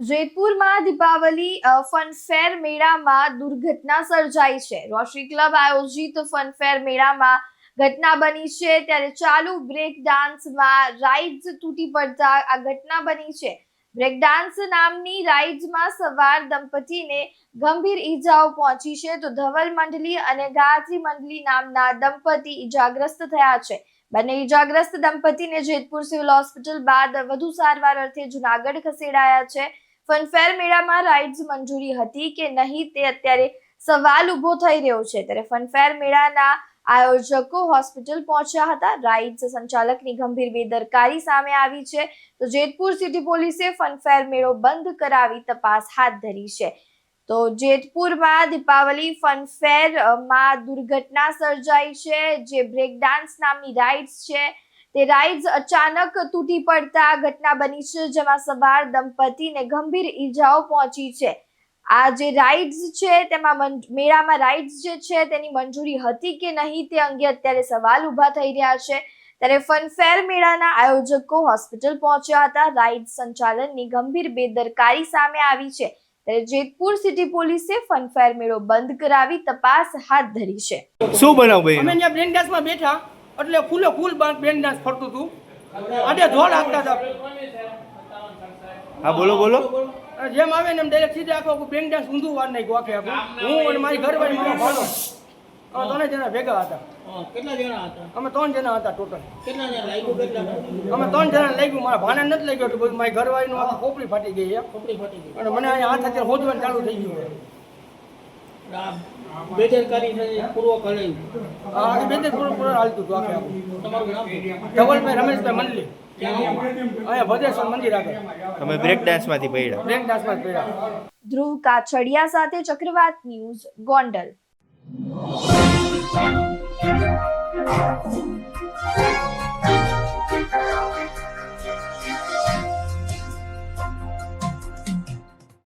જેતપુરમાં Deepavali fun fair મેળામાં દુર્ઘટના સર્જાઈ છે. રોટરી ક્લબ આયોજિત ફનફેર મેળામાં ઘટના બની છે. ત્યારે ચાલુ બ્રેક ડાન્સમાં રાઇડ્સ તૂટી પડતા આ ઘટના બની છે. બ્રેક ડાન્સ નામની રાઇડ્સમાં સવાર દંપતીને ગંભીર ઈજાઓ પહોંચી છે. તો ધવલ મંડલી અને ગાયત્રી મંડલી નામના દંપતી ઈજાગ્રસ્ત થયા છે. બંને ઈજાગ્રસ્ત દંપતીને જેતપુર સિવિલ હોસ્પિટલ બાદ વધુ સારવાર અર્થે જુનાગઢ ખસેડાયા છે. ફનફેર મેળામાં રાઇડ્સ મંજૂરી હતી કે નહીં તે અત્યારે સવાલ ઊભો થઈ રહ્યો છે. ત્યારે ફનફેર મેળાના આયોજકો હોસ્પિટલ પહોંચ્યા હતા. રાઇડ્સ સંચાલકની ગંભીર બેદરકારી સામે આવી છે. તો જેતપુર સિટી પોલીસે ફનફેર મેળો બંધ કરાવી તપાસ હાથ ધરી છે. તો જેતપુરમાં દીપાવલી ફનફેરમાં દુર્ઘટના સર્જાઈ છે. જે બ્રેક ડાન્સ નામની રાઇડ્સ છે. તે રાઇડ્સ અચાનક તૂટી પડતા ઘટના બની છે જેમાં સવાર દંપતીને ગંભીર ઈજાઓ પહોંચી છે. આ જે રાઇડ્સ છે તેમાં મેળામાં રાઇડ્સ જે છે તેની મંજૂરી હતી કે નહીં તે અંગે અત્યારે સવાલ ઊભા થઈ રહ્યા છે. ત્યારે ફનફેર મેળાના આયોજકો હોસ્પિટલ પહોંચ્યા હતા. રાઇડ સંચાલનની ગંભીર બેદરકારી સામે આવી છે. ત્યારે જેતપુર સિટી પોલીસે ફનફેર મેળો બંધ કરાવી તપાસ હાથ ધરી છે. શું બનાવ ભાઈ અમે અહીંયા બ્રેન બેઠા. એટલે ફૂલે ફૂલ બ્રેક ડાન્સ ફરતું હતું અને ધોળ આપતા હતા. હા બોલો બોલો. જેમ આવે ને એમ ડાયરેક્ટ સીધે આખો બ્રેક ડાન્સ ઊંધું વાર નહીં ગોખે આખું. હું અને મારી ઘરવાળી મારા ભાડો અમે ત્રણે જણા ભેગા હતા. કેટલા જણા હતા? અમે ત્રણ જણા હતા ટોટલ કેટલા જણા લાગ્યું કેટલા અમે ત્રણ જણા લાગ્યું. મારા ભાણા નથી લાગ્યું હતું બધું. મારી ઘરવાળીનું આખી ખોપડી ફાટી ગઈ છે. ફાટી ગઈ. અને મને અહીંયા હાથ અત્યારે હોદવાનું ચાલુ થઈ ગયું છે આ બેદરકારી છે પૂર્વક હલાયું આ આખી બે પૂરો પૂરો હાલતું હતું આખે આખું. તમારું નામ ધવલભાઈ રમેશભાઈ મંડલી. અહીંયા ભદ્રેશ્વર મંદિર આગળ. તમે બ્રેક ડાન્સમાંથી પડ્યા. બ્રેક ડાન્સમાં જ ધ્રુવ કાછડિયા સાથે ચક્રવાત ન્યૂઝ ગોંડલ.